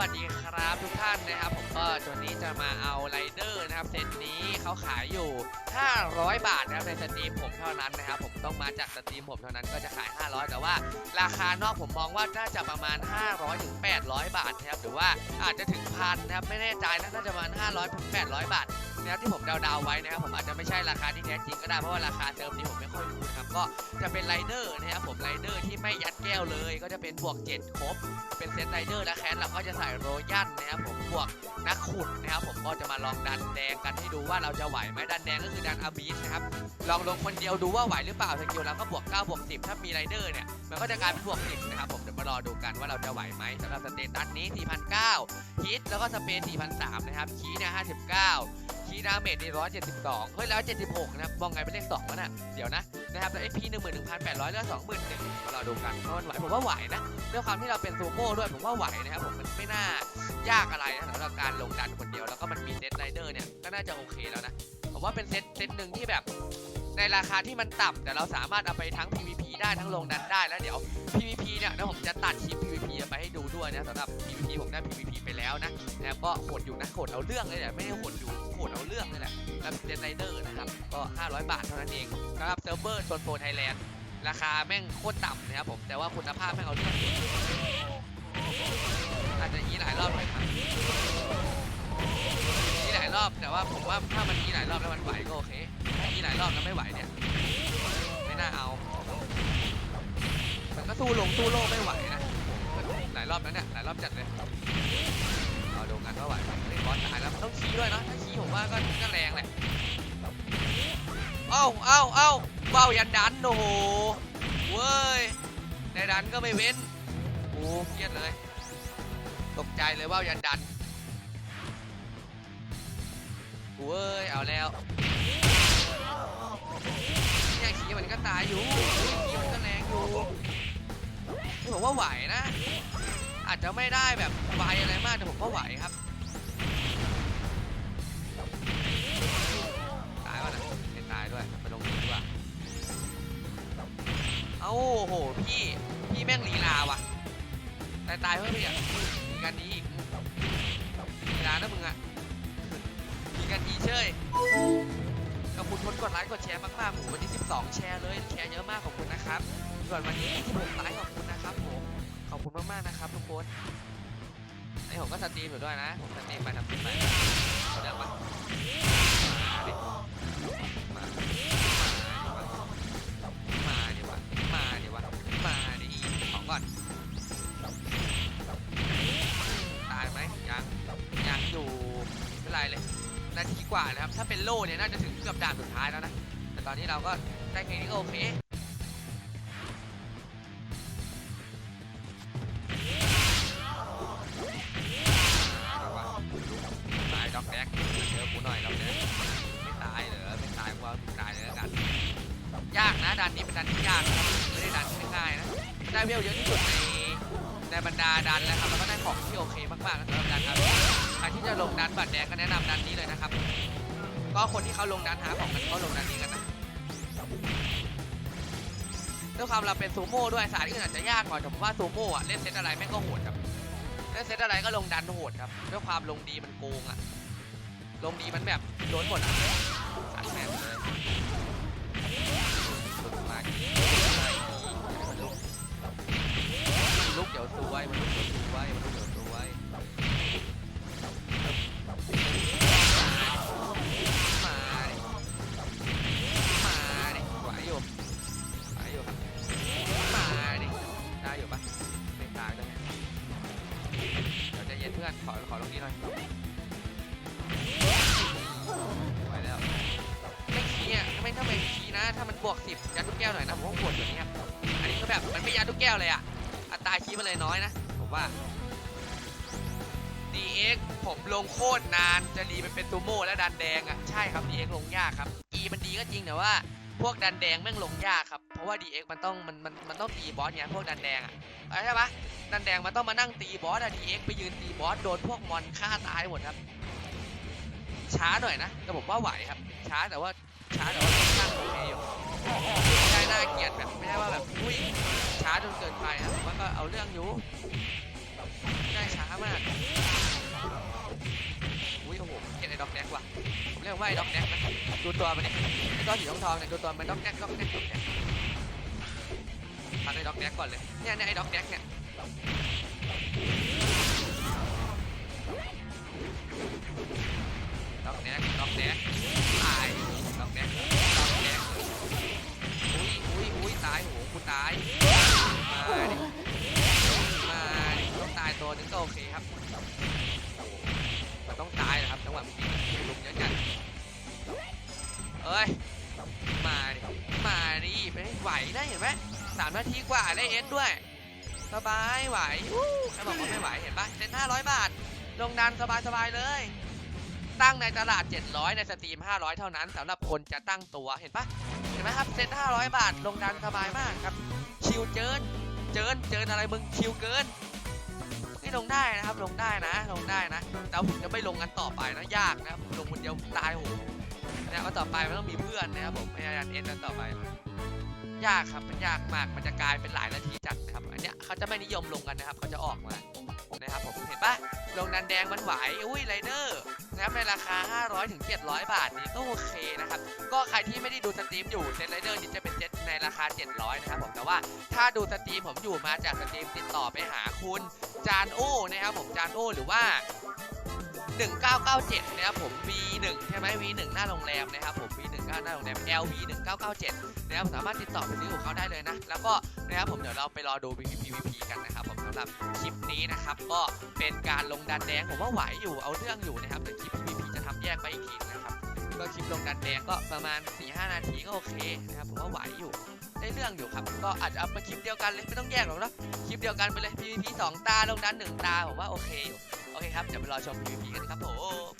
วัสดีครับทุกท่านนะครับผมก็ตัวนี้จะมาเอาไรเดอร์นะครับเซตนี้เขาขายอยู่ 500 บาทนะครับในสตรีมผมเท่านั้นนะครับผมต้องมาจากสตรีมผมเท่านั้นก็จะขาย 500 แต่ว่า ราคานอกผมมองว่าน่าจะประมาณ 500ถึง800 บาทนะครับหรือว่าอาจจะถึงพันนะครับไม่แน่ใจนะน่าจะประมาณ500ถึง800 บาท นะครับที่ผมเดาๆไว้นะครับผมอาจจะไม่ใช่ราคาที่แท้จริงก็ได้เพราะว่าราคาเติมนี้ผมไม่ค่อยรู้นะครับก็จะเป็นไรเดอร์นะครับผมไรเดอร์ที่ไม่ยัดแก้วเลย ก็จะเป็นบวก 7 ครบ เป็นเซตไรเดอร์และแคนเราก็จะใส่โรยันนะครับผมบวกนักขุดนะครับผมก็จะมาลองดันแดงกันให้ดูว่าเราจะไหวไหมดันแดงก็คือดันอาบีสนะครับลองลงคนเดียวดูว่าไหวหรือเปล่าสกิลเราก็บวก9บวก10 ถ้ามีไรเดอร์เนี่ยมันก็จะกลายเป็นบวก10นะครับผมเดี๋ยวมารอดูกันว่าเราจะไหวไหมสำหรับสเตตัสนี้4,009ฮิตแล้วก็สเปน4,003นะครับคีเนี่ย59 คีดาเมจนี่172เฮ้ยแล้ว76นะครับมองไงเป็นเลข2วะน่ะเดี๋ยวนะนะครับแล้ว SP 11,800แล้ว21,000มารอดูกันว่ามันไหวผมว่าไหวนะด้วยความที่เราเป็นซูโม่ด้วยผมว่าไหวนะครับผมมันไม่น่ายากอะไรนะสำหรับการลงดันคนเดียวแล้วก็มันมีเซตไรเดอร์เนี่ยก็น่าจะโอเคแล้วนะผมว่าเป็นเซตเซตหนึ่งที่แบบ ในราคาที่มันต่ำแต่เราสามารถเอาไปทั้ง PVP ได้ทั้งลงดันได้แล้วเดี๋ยว PVP เนี่ยนะผมจะตัด ด้วยนะสำหรับ PVP ผมได้ PVP ไปแล้วนะนะครับก็โหดอยู่นะโหดเอาเรื่องเลยแหละไม่ได้โหดอยู่โหดเอาเรื่องเลยแหละแล้วเซตไรเดอร์นะครับก็ 500 บาทเท่านั้นเองสำหรับเซิร์ฟเวอร์โซนโฟไทยแลนด์ราคาแม่งโคตรต่ำนะครับผมแต่ว่าคุณภาพแม่งเอาเรื่องอาจจะยีหลายรอบหน่อยครับยีหลายรอบแต่ว่าผมว่าถ้ามันยีหลายรอบแล้วมันไหวก็โอเคถ้ายีหลายรอบแล้วไม่ไหวเนี่ยไม่น่าเอา มันก็สู้ลงสู้โลกไม่ไหว รอบแล้วเนี่ยหลายรอบจัดเลยเอาดูกันว่าไหวไหมเฮ้ยบอสตายแล้วต้องชี้ด้วยเนาะถ้าชี้ผมว่าก็ก็แรงแหละเอ้าเอ้าเอ้าเบ้ายันดันโอ้โหเว้ยในดันก็ไม่เว้นโอ้เครียดเลย ตกใจเลยว่ายันดันเอ้ยเอาแล้วเนี่ยขี่มันก็ตายอยู่ขี่มันก็แรงอยู่นี่ผมว่าไหวนะ อาจจะไม่ได้แบบไวอะไรมากแต่ผมว่าไหวครับตายวะนะไม่ตายด้วยไปลงดีกว่าเอ้าโอ้โหพี่พี่แม่งลีลาว่ะตายตายเพื่อนพี่อะมีกันดีอีกลีลานะมึงอะมีกันดีเชยขอบคุณคนกดไลค์กดแชร์มากๆผมวันนี้ 12 แชร์เลยแชร์เยอะมากขอบคุณนะครับส่วนวันนี้16ไลค์ขอบคุณ อบคุณมากๆนะครับทุกคนไอผมก็สตรีมอยู่ด้วยนะผมสตรีมไปทำคลิปไปเดี๋ยวมามาดิมามาดิวะมาดิวะมาดิของก่อนตายไหมยังยังอยู่ไม่เป็นไรเลยนาทีกว่าเลยครับถ้าเป็นโล่เนี่ยน่าจะถึงเกือบด่านสุดท้ายแล้วนะแต่ตอนนี้เราก็ได้แค่นี้ก็โอเค ยานะดันนี้เป็นดันที่ยากนะครับไม่ได้ดันที่ง่ายนะมันได้เวลเยอะที่สุดในในบรรดาดันแล้วครับแล้วก็ได้ของที่โอเคมากๆนะสำหรับดันครับใครที่จะลงดันบัตรแดงก็แนะนำดันนี้เลยนะครับ ก็คนที่เขาลงดันหาของกันเขาลงดันนี้กันนะด้วยความเราเป็นซูโม่ด้วยสายอื่นอาจจะยากหน่อยแต่ผมว่าซูโม่อะเล่นเซตอะไรแม่งก็โหดครับเล่นเซตอะไรก็ลงดันโหดครับด้วยความลงดีมันโกงอะลงดีมันแบบโดนหมดอะสัตว์แม่งเลย back. สิบยัดทุกแก้วหน่อยนะผมว่าปวดอยู่นี้ครับอันนี้ก็แบบมันไม่ยัดทุกแก้วเลยอะอัตราขี้มันเลยน้อยนะผมว่า DX ผมลงโคตรนานจะรีไปเป็นตูโม่และดันแดงอะใช่ครับ DX ลงยากครับ E มันดีก็จริงแต่ว่า พวกดันแดงแม่งลงยากครับเพราะว่า DX มันต้องมันมันมันต้องตีบอสไงพวกดันแดงอะใช่ปะดันแดงมันต้องมานั่งตีบอสอะ DX ไปยืนตีบอสโดนพวกมอนฆ่าตายหมดครับช้าหน่อยนะแต่ผมว่าไหวครับ ช้าแต่ว่า ช้าแต่ว่าค่อนข้างโอเคอยู่ไม่ได้น่าเกลียดแบบไม่ได้ว่าแบบอุ้ยช้าจนเกินไปครับผมว่าก็เอาเรื่องอยู่ได้ช้ามากอุ้ยโอ้โหเกลียดไอ้ด็อกแดกว่ะผมเรียกว่าไอ้ด็อกแดกนะดูตัวมันเนี่ยไอ้ตัวสีทองทองเนี่ยดูตัวมันด็อกแดกด็อกแดกด็อกแดกฟันไอ้ด็อกแดกก่อนเลยเนี่ยเนี่ยไอ้ด็อกแดกเนี่ย มาดิมาดิต้องตายตัวนึงก็โอเคครับมันต้องตายนะครับจังหวะเมื่อกี้ลุมเยอะจัดเอ้ย มาดิมาดิไปให้ไหวนะเห็นไหมสามนาทีกว่าได้เอสด้วยสบายไหววู้ใครบอกว่าไม่ไหวเห็นปะเซ็นห้าร้อยบาท ลงดันสบายสบายเลย ตั้งในตลาด 700 ในสตรีม 500 เท่านั้นสำหรับคนจะตั้งตัวเห็นปะเห็นไหมครับเซ็น500 บาท ลงดันสบายมากครับ ชิวเจินเจินเจินอะไรมึงชิวเกินนี่ลงได้นะครับลงได้นะลงได้นะแต่ผมจะไม่ลงกันต่อไปนะยากนะผมลงคนเดียวตายโหนะว่าต่อไปมันต้องมีเพื่อนนะครับผมพยายามเอ็นกันต่อไปยากครับมันยากมากมันจะกลายเป็นหลายนาทีจัดนะครับอันเนี้ยเขาจะไม่นิยมลงกันนะครับเขาจะออกมานะครับผมเห็นปะลงดันแดงมันไหวอุ้ยไรเดอร์นะครับในราคา 500ถึง700 บาทนี่ก็โอเคนะครับ ก็ใครที่ไม่ได้ดูสตรีมอยู่เซตไรเดอร์นี่จะเป็นเซต ในราคา 700 นะครับผมแต่ว่าถ้าดูสตรีมผมอยู่มาจากสตรีมติดต่อไปหาคุณจานโอ้นะครับผมจานโอ้หรือว่า 1997 นะครับผม V1 ใช่ไหม V1 หน้าโรงแรมนะครับผม V1 หน้าโรงแรม LV 1997นะครับสามารถติดต่อไปซื้อของเขาได้เลยนะ แล้วก็นะครับผมเดี๋ยวเราไปรอดู PVP กันนะครับผมสำหรับคลิปนี้นะครับ ก็เป็นการลงดันแดงผมว่าไหวอยู่เอาเรื่องอยู่นะครับแต่คลิป PVP จะทำแยกไปอีกทีนะครับ ก็คลิปลงดันแดงก็ประมาณ 4-5 นาทีก็โอเคนะครับผมว่าไหวอยู่ได้เรื่องอยู่ครับ ก็อาจจะเอามาคลิปเดียวกันเลยไม่ต้องแยกหรอกเนะคลิปเดียวกันไปเลย PVP 2 ตาลงดัน1ตาผมว่าโอเคอยู่โอเคครับเดี๋ยวไปรอชม PVP กันครับผม